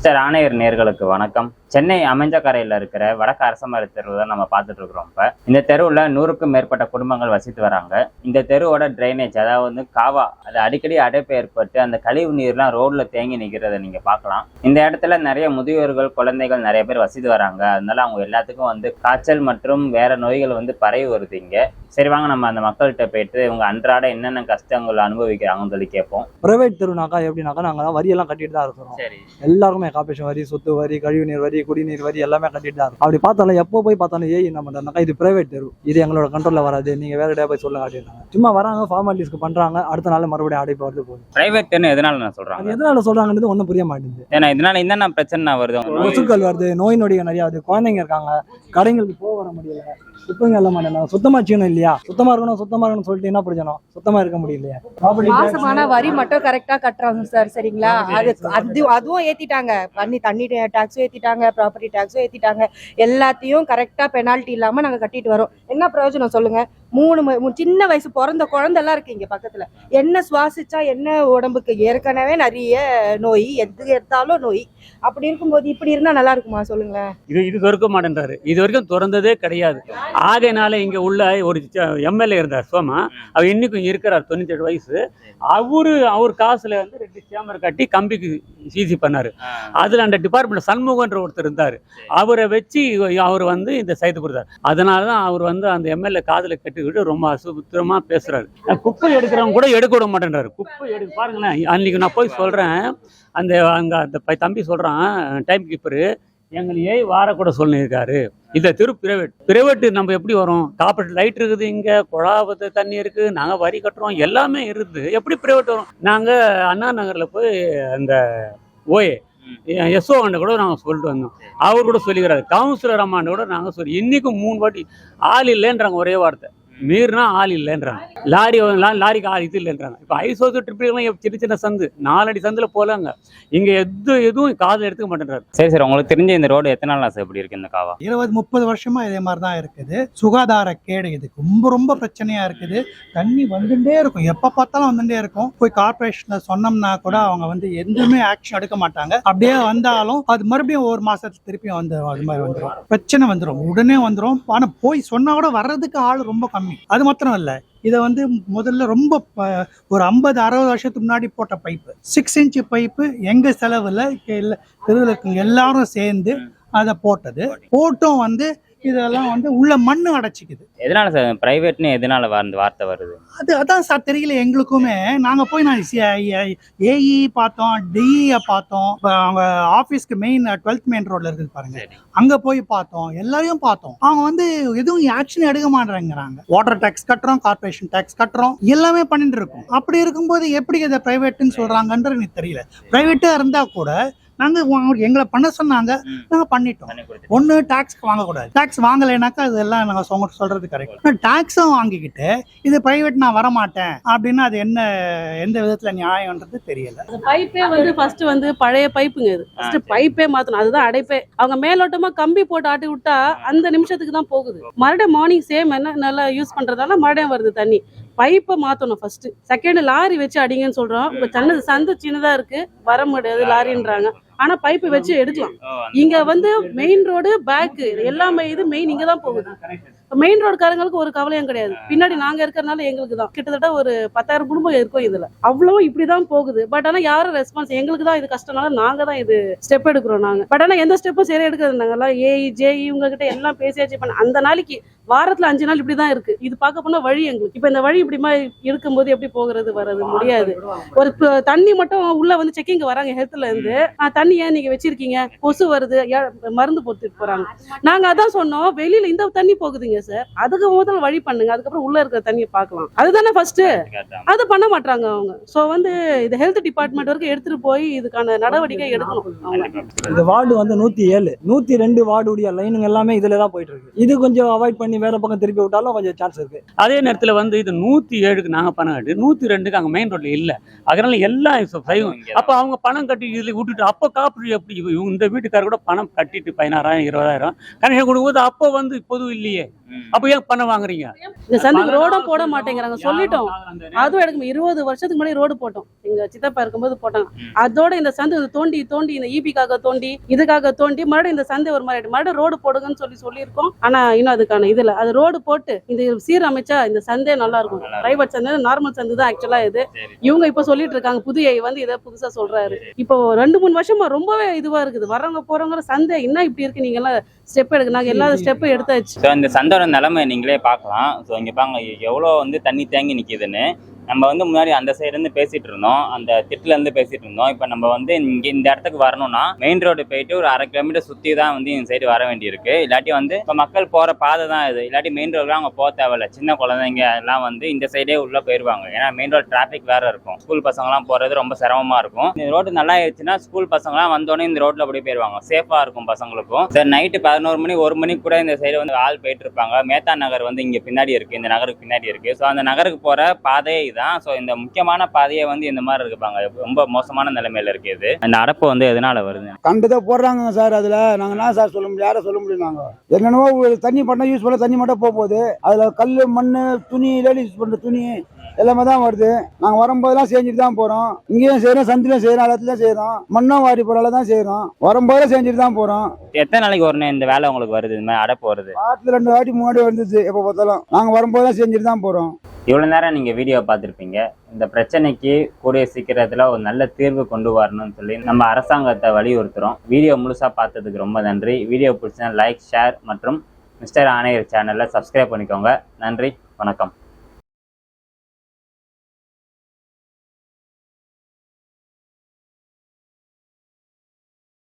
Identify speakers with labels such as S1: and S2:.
S1: Mister ஆணையர் நேர்களுக்கு வணக்கம். சென்னை அமைஞ்சக்கரையில் இருக்கிற வடக்கு அரசமர தெருவு தான் நம்ம பார்த்துட்டு இருக்கிறோம் இப்போ. இந்த தெருவில் நூறுக்கும் மேற்பட்ட குடும்பங்கள் வசித்து வராங்க. இந்த தெருவோட ட்ரைனேஜ் அதாவது வந்து காவா அது அடிக்கடி அடைப்பு ஏற்பட்டு அந்த கழிவு நீர்லாம் ரோட்ல தேங்கி நிற்கிறத நீங்க பார்க்கலாம். இந்த இடத்துல நிறைய முதியோர்கள் குழந்தைகள் நிறைய பேர் வசித்து வராங்க. அதனால அவங்க எல்லாத்துக்கும் வந்து காய்ச்சல் மற்றும் வேற நோய்கள் வந்து பரவி வருது இங்கே. சரி வாங்க நம்ம அந்த மக்கள்கிட்ட போயிட்டு இவங்க அன்றாட என்னென்ன கஷ்டங்கள் அனுபவிக்கிறாங்கன்னு சொல்லி கேட்போம்.
S2: பிரைவேட் தெருனாக்கா எப்படின்னாக்கா நாங்கள் தான் வரியெல்லாம் கட்டிட்டு தான் இருக்கிறோம்.
S1: சரி.
S2: எல்லாருக்குமே கார்பரேஷன் வரி சொத்து வரி கழிவுநீர் வரி குடிநீர் வரி எல்லாமே கட்டிட்டு தான் இருக்கும். அப்படி பார்த்தாலும் எப்போ போய் பார்த்தாலும் ஏய் என்ன பண்ணுறாங்க இது பிரைவேட் தெரு. இது எங்களோட கண்ட்ரோலில் வராது. நீங்கள் வேற இடையே போய் சொல்லுங்க அப்படின்றாங்க சும்மா வராங்க ஃபார்மாலிட்டிஸ்க்கு பண்ணுறாங்க அடுத்த நாள் மறுபடியும் அடைப்பு வருது போகுது.
S1: பிரைவேட்னு எதனால நான்
S2: அது
S1: சொல்றாங்க
S2: எதனால சொல்கிறாங்கன்றது ஒன்றும் புரிய மாட்டேங்குது.
S1: ஏன்னா இதனால என்னென்ன பிரச்சனை வருது?
S2: கொசுக்கள் வருது நோய் நொடிகள் நிறைய வருது. குழந்தைங்க இருக்காங்க. கடைங்களுக்கு போக வர முடியல. சுத்தங்க எல்லாம் மாட்டேன். சுத்தமா வச்சுக்கணும் இல்லையா? சுத்தமா இருக்கணும் சுத்தமா இருக்கணும் சொல்லிட்டு என்ன பிரச்சனை சுத்தமா இருக்க முடியலையா.
S3: மாசமான வரி மட்டும் கரெக்டா கட்டுறாங்க சார் சரிங்களா? அது அது அதுவும் ஏத்திட்டாங்க. தண்ணி தண்ணி டாக்ஸும் ஏத்திட்டாங்க ப்ராப்பர்ட்டி டாக்ஸும் ஏத்திட்டாங்க. எல்லாத்தையும் கரெக்டா பெனால்ட்டி இல்லாம நாங்க கட்டிட்டு வரோம். என்ன பிரயோஜனம் சொல்லுங்க? மூணு சின்ன வயசு பிறந்த குழந்தைலாம் இருக்கு இங்க பக்கத்துல. என்ன சுவாசிச்சா என்ன உடம்புக்கு? ஏற்கனவே நிறைய நோய் எது எடுத்தாலும் நோய். அப்படி இருக்கும்போது இப்படி இருந்தா நல்லா இருக்குமா? சொல்லுங்களேன்.
S4: இது இது திறக்க மாட்டேன்றாரு. இது வரைக்கும் திறந்ததே கிடையாது. ஆகையினால இங்க உள்ள ஒரு எம்எல்ஏ இருந்தார் சோமா. அவர் இன்னைக்கும் இருக்கிறார் தொண்ணூத்தி ஏழு வயசு. அவரு அவர் காசுல வந்து ரெண்டு சேம்பர் கட்டி கம்பிக்கு சிசி பண்ணாரு. அதுல அந்த டிபார்ட்மெண்ட் சண்முகன்ற ஒருத்தர் இருந்தார். அவரை வச்சு அவர் வந்து இந்த சைத்து கொடுத்தார். அதனால தான் அவர் வந்து அந்த எம்எல்ஏ காதுல கட்டிக்கிட்டு ரொம்ப அசுத்தமா பேசுறாரு. குப்பை எடுக்கிறவங்க கூட எடுக்க விட மாட்டேன்றாரு. குப்பை எடுக்க பாருங்களேன். அன்னைக்கு நான் போய் சொல்றேன். அந்த அங்க அந்த தம்பி சொல்றான் டைம் கீப்பரு எங்களையே வார கூட சொல்லியிருக்காரு. இந்த திரு பிரைவேட் பிரைவேட் நம்ம எப்படி வரோம்? காப்பரேட் லைட் இருக்குது இங்க குழாவத்து தண்ணி இருக்கு நாங்க வரி கட்டுறோம் எல்லாமே இருக்குது. எப்படி பிரைவேட் வரும்? நாங்க அண்ணா நகர்ல போய் அந்த ஓஏ எஸ்ஓ ஆண்ட கூட நாங்கள் சொல்லிட்டு வந்தோம். அவர் கூட சொல்லிக்கிறாரு. கவுன்சிலர் அம்மாண்ட கூட நாங்கள் சொல்லி இன்னைக்கும் மூணு வாட்டி ஆள் இல்லைன்றாங்க ஒரே வார்த்தை. மீறினா ஆள் இல்லைன்றாங்க. லாரி லாரிக்கு ஆள் இது இல்லைன்றாங்க. இப்போ ஐசோத்து ட்ரிப்லாம் சின்ன சின்ன சந்து. நாலடி சந்தில் போலாங்க. இங்கே எது எதுவும் காதில் எடுத்துக்க மாட்டேன்றாரு.
S1: சரி சரி. உங்களுக்கு தெரிஞ்ச இந்த ரோடு எத்தனை நாள் சார் இப்படி இருக்கு இந்த காவா?
S5: இருபது முப்பது வருஷமா இதே மாதிரி தான் இருக்குது. சுகாதார கேடு இது. ரொம்ப ரொம்ப பிரச்சனையா இருக்குது. தண்ணி வந்துட்டே இருக்கும். எப்ப பார்த்தாலும் வந்துட்டே இருக்கும். போய் கார்பரேஷன்ல சொன்னோம்னா கூட அவங்க வந்து எதுவுமே ஆக்ஷன் எடுக்க மாட்டாங்க. அப்படியே வந்தாலும் அது மறுபடியும் ஒரு மாசத்துல திருப்பியும் வந்து அது மாதிரி வந்துடும் பிரச்சனை வந்துடும் உடனே வந்துடும் ஆனா போய் சொன்னா கூட வர்றதுக்கு ஆள் ரொம்ப கம்மி. அது மாத்திரம் இல்ல இதை வந்து முதல்ல ரொம்ப ஒரு ஐம்பது அறுபது வருஷத்துக்கு முன்னாடி போட்ட பைப்பு. சிக்ஸ் இன்ச் பைப்பு எங்க செலவுல இல்ல தெருவில் இருக்கவங்க எல்லாரும் சேர்ந்து அதை போட்டது. போட்டும் வந்து இதெல்லாம் வந்து உள்ள மண்ணு அடைச்சிக்குது.
S1: எதனால சார்? பிரைவேட்னு எதனால வந்த வார்த்தை வருது?
S5: அது அதான் சார் தெரியல எங்களுக்குமே. நாங்க போய் நான் ஏஇ பார்த்தோம் டிஇ பார்த்தோம். இப்ப அவங்க ஆபீஸ்க்கு மெயின் டுவெல்த் மெயின் ரோட்ல இருக்குது பாருங்க. அங்க போய் பார்த்தோம். எல்லாரையும் பார்த்தோம். அவங்க வந்து எதுவும் ஆக்ஷன் எடுக்க மாட்டேங்கிறாங்க. வாட்டர் டேக்ஸ் கட்டுறோம் கார்பரேஷன் டேக்ஸ் கட்டுறோம். எல்லாமே பண்ணிட்டு இருக்கோம். அப்படி இருக்கும்போது எப்படி இதை பிரைவேட்னு சொல்றாங்கன்றது எனக்கு தெரியல. பிரைவேட்டா இருந்தா கூட நாங்க உங்க- எங்களை பண்ண சொன்னாங்க. நாங்க பண்ணிட்டோம். ஒன்று டாக்ஸ் வாங்கக்கூடாது. டாக்ஸ் வாங்கலைனாக்கா அதெல்லாம் நாங்கள் சொங்க சொல்றது கரெக்ட் டாக்ஸும் வாங்கிக்கிட்டு இது பிரைவேட் நான் வரமாட்டேன் அப்படின்னா அது என்ன எந்த விதத்துல நியாயம்ன்றது தெரியல.
S6: பைப்பே வந்து ஃபர்ஸ்ட் வந்து பழைய பைப்புங்க இது. ஃபர்ஸ்ட் பைப்பே மாத்தணும். அதுதான் அடைப்பே. அவங்க மேலோட்டமா கம்பி போட்டு ஆட்டி விட்டா அந்த நிமிஷத்துக்கு தான் போகுது. மறுபடியும் மார்னிங் சேம் என்ன நல்லா யூஸ் பண்றதால மறுபடியும் வருது தண்ணி. பைப்பை மாத்தணும் ஃபர்ஸ்ட் செகண்ட் லாரி வச்சு அடிங்கன்னு சொல்றோம். இப்ப சின்னது சந்து சின்னதா இருக்கு. வர முடியாது லாரின்றாங்க. ஆனா பைப்பு வச்சு எடுக்கலாம். இங்க வந்து மெயின் ரோடு பேக் எல்லாமே இது மெயின் இங்க தான் போகுது மெயின் ரோடுக்காரங்களுக்கு ஒரு கவலையும் கிடையாது. பின்னாடி நாங்க இருக்கிறனால எங்களுக்கு தான். கிட்டத்தட்ட ஒரு பத்தாயிரம் குடும்பம் இருக்கும் இதுல. அவ்வளவும் இப்படிதான் போகுது. பட் ஆனா யாரும் ரெஸ்பான்ஸ் எங்களுக்கு தான் இது கஷ்டம்னால நாங்க தான் இது ஸ்டெப் எடுக்கிறோம் நாங்க. பட் ஆனா எந்த ஸ்டெப்பும் சரியா எடுக்கிறது நாங்கெல்லாம் ஏஇ ஜேஇ e இவங்க கிட்ட எல்லாம் பேசியாச்சு பண்ண அந்த நாளைக்கு வாரத்துல அஞ்சு நாள் இப்படிதான் இருக்கு. இது பார்க்க போனா வழி எங்களுக்கு. இப்ப இந்த வழி இப்படிமா இருக்கும்போது எப்படி போகிறது வர்றது முடியாது. ஒரு தண்ணி மட்டும் உள்ள வந்து செக்கிங் வராங்க ஹெல்த்ல இருந்து. "ஆ, தண்ணி ஏன் நீங்க வச்சிருக்கீங்க? கொசு வருது. மருந்து போட்டுட்டு போறாங்க. நாங்க அதான் சொன்னோம். வெளியில இந்த தண்ணி போகுதுங்க. சார் அதுக்கு முதல்ல வழி பண்ணுங்க. அதுக்கப்புறம் உள்ள இருக்கிற தண்ணியை பார்க்கலாம் அதுதானே ஃபர்ஸ்ட் அது பண்ண மாட்டாங்க அவங்க. சோ வந்து இது ஹெல்த் டிபார்ட்மெண்ட் வரைக்கும் எடுத்துட்டு போய் இதுக்கான நடவடிக்கை எடுக்கணும்.
S2: இந்த வார்டு வந்து நூத்தி ஏழு. நூத்தி ரெண்டு வார்டுடைய லைனுங்க எல்லாமே இதுல தான் போயிட்டு இருக்கு. இது கொஞ்சம் அவாய்ட் பண்ணி வேற பக்கம் திருப்பி விட்டாலும் கொஞ்சம் சான்ஸ் இருக்கு.
S4: அதே நேரத்தில் வந்து இது நூற்றி ஏழுக்கு நாங்கள் பணம் கட்டி நூற்றி ரெண்டுக்கு அங்கே மெயின் ரோட்டில் இல்லை. அதனால எல்லாம் சைவம் அப்போ அவங்க பணம் கட்டி இதில் விட்டுட்டு அப்போ காப்பீடு எப்படி இந்த வீட்டுக்காரர் கூட பணம் கட்டிட்டு பதினாறாயிரம் இருபதாயிரம் கனெக்ஷன் கொடுக்கும்போது அப்போ வந்து பொது இல்லையே. அப்போ ஏன் பணம் வாங்குறீங்க?
S6: இந்த சந்துக்கு ரோடும் போட மாட்டேங்கிறாங்க. சொல்லிட்டோம். அதுவும் எடுக்கும். இருபது வருஷத்துக்கு முன்னாடி ரோடு போட்டோம். எங்க சித்தப்பா இருக்கும்போது போட்டாங்க அதோட இந்த சந்து தோண்டி தோண்டி இந்த ஈபிக்காக தோண்டி இதுக்காக தோண்டி மறுபடியும் இந்த சந்தை ஒரு மாதிரி. மறுபடியும் ரோடு போடுங்கன்னு சொல்லி சொல்லியிருக்கோம். ஆனா இன்னும் அதுக்கான இதுல அது ரோடு போட்டு இந்த சீரமைச்சா இந்த சந்தே நல்லா இருக்கும். பிரைவேட் சந்தை நார்மல் சந்தை தான் ஆக்சுவலா இது. இவங்க இப்ப சொல்லிட்டு இருக்காங்க. புதிய வந்து இதை புதுசா சொல்றாரு. இப்போ ரெண்டு மூணு வருஷமா ரொம்பவே இதுவா இருக்குது. வர்றவங்க போறவங்க சந்தை என்ன இப்படி இருக்கு? நீங்க எல்லாம் ஸ்டெப் எடுக்க நாங்க எல்லா ஸ்டெப்பும் எடுத்தாச்சு.
S1: இந்த நிலமை நீங்களே பார்க்கலாம். ஸோ இங்கே பாங்க எவ்வளோ வந்து தண்ணி தேங்கி நிற்கிதுன்னு நம்ம வந்து முன்னாடி அந்த சைடுலேருந்து பேசிகிட்டு இருந்தோம். அந்த திட்டிலேருந்து பேசிகிட்டு இருந்தோம். இப்போ நம்ம வந்து இங்கே இந்த இடத்துக்கு வரணும்னா மெயின் ரோடு போயிட்டு ஒரு அரை கிலோமீட்டர் சுற்றி தான் வந்து இந்த சைடு வர வேண்டியிருக்கு. இல்லாட்டி வந்து இப்போ மக்கள் போகிற பாதை தான் இது. இல்லாட்டி மெயின் ரோடுலாம் அவங்க போக தேவையில்ல. சின்ன குழந்தைங்க எல்லாம் வந்து இந்த சைடே உள்ளே போயிடுவாங்க ஏன்னா மெயின் ரோடு டிராஃபிக் வேறு இருக்கும். ஸ்கூல் பசங்களாம் போகிறது ரொம்ப சிரமமா இருக்கும். இந்த ரோடு நல்லா ஆயிடுச்சுன்னா ஸ்கூல் பசங்கலாம் வந்தோடனே இந்த ரோட்டில் அப்படியே போயிடுவாங்க சேஃபாக இருக்கும் பசங்களுக்கும். சரி நைட்டு பதினோரு மணி ஒரு மணிக்கு கூட இந்த சைடு வந்து ஆள் போயிட்டு இருப்பாங்க. மேத்தா நகர் வந்து இங்கே பின்னாடி இருக்கு. இந்த நகருக்கு பின்னாடி இருக்குது ஸோ அந்த நகருக்கு போகிற பாதையே இதுதான் ஸோ இந்த முக்கியமான பாதையே வந்து இந்த மாதிரி இருக்குப்பாங்க ரொம்ப மோசமான நிலைமையில இருக்கு இது. அந்த அடப்பு வந்து எதனால வருது?
S7: கண்டுதான் போடுறாங்க சார் அதில். நாங்கள் என்ன சார் சொல்ல முடியும்? யாரை சொல்ல முடியும் நாங்கள் என்னென்னவோ தண்ணி பண்ணால் யூஸ் பண்ண தண்ணி மட்டும் போக போகுது அதில் கல் மண் துணி லேடிஸ் பண்ணுற துணி எல்லாமே தான் வருது. நாங்கள் வரும்போதெல்லாம் செஞ்சுட்டு தான் போகிறோம் இங்கேயும் செய்கிறோம் சந்திலையும் செய்கிறோம் எல்லாத்துலையும் செய்கிறோம் மண்ணும் வாரி போகிறால தான் செய்கிறோம் வரும்போதெல்லாம் செஞ்சுட்டு தான் போகிறோம்
S1: எத்தனை நாளைக்கு வரணும் இந்த வேலை உங்களுக்கு வருது? இந்த மாதிரி அடப்பு வருது.
S7: வாரத்தில் ரெண்டு வாட்டி முன்னாடி வந்துச்சு எப்போ பார்த்தாலும். நாங்கள் வரும்போதெல்லாம் செஞ்சுட்டு தான் போகிறோம்
S1: இவ்வளோ நேரம் நீங்கள் வீடியோ பார்த்துருப்பீங்க. இந்த பிரச்சனைக்கு கூடிய சீக்கிரத்தில் ஒரு நல்ல தீர்வு கொண்டு வரணும்னு சொல்லி நம்ம அரசாங்கத்தை வலியுறுத்துகிறோம் வீடியோ முழுசாக பார்த்ததுக்கு ரொம்ப நன்றி. வீடியோ பிடிச்சா லைக் ஷேர் மற்றும் மிஸ்டர் ஆணையர் சேனலை சப்ஸ்கிரைப் பண்ணிக்கோங்க. நன்றி வணக்கம்.